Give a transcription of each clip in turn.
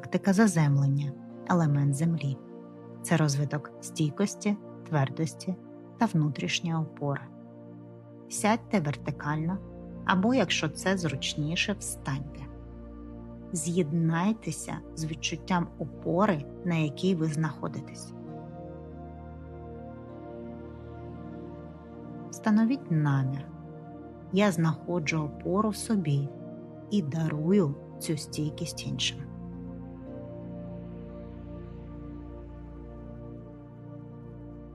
Практика заземлення елемент землі. Це розвиток стійкості, твердості та внутрішньої опори. Сядьте вертикально або, якщо це зручніше, встаньте. З'єднайтеся з відчуттям опори, на якій ви знаходитесь. Встановіть намір. Я знаходжу опору в собі і дарую цю стійкість іншим.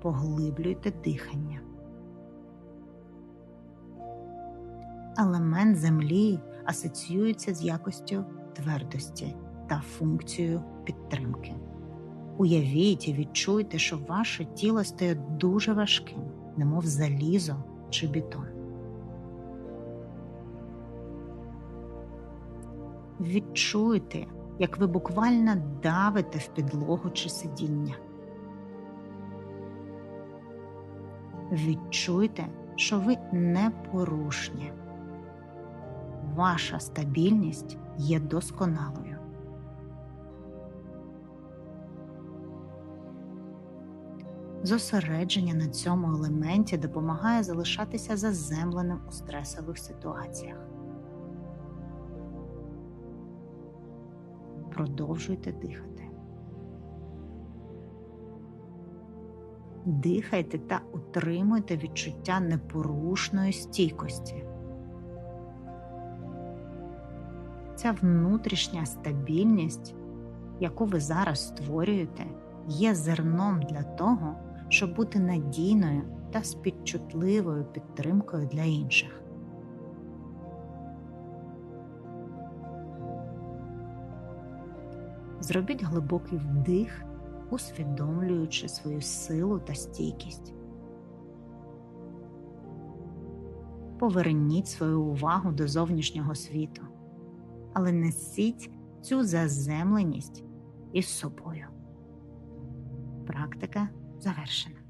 Поглиблюйте дихання. Елемент землі асоціюється з якостю твердості та функцією підтримки. Уявіть і відчуйте, що ваше тіло стає дуже важким, немов залізо чи бетон. Відчуйте, як ви буквально давите в підлогу чи сидіння. Відчуйте, що ви непорушні. Ваша стабільність є досконалою. Зосередження на цьому елементі допомагає залишатися заземленим у стресових ситуаціях. Продовжуйте дихати. Дихайте та утримуйте відчуття непорушної стійкості. Ця внутрішня стабільність, яку ви зараз створюєте, є зерном для того, щоб бути надійною та спідчутливою підтримкою для інших. Зробіть глибокий вдих, усвідомлюючи свою силу та стійкість. Поверніть свою увагу до зовнішнього світу, але несіть цю заземленість із собою. Практика завершена.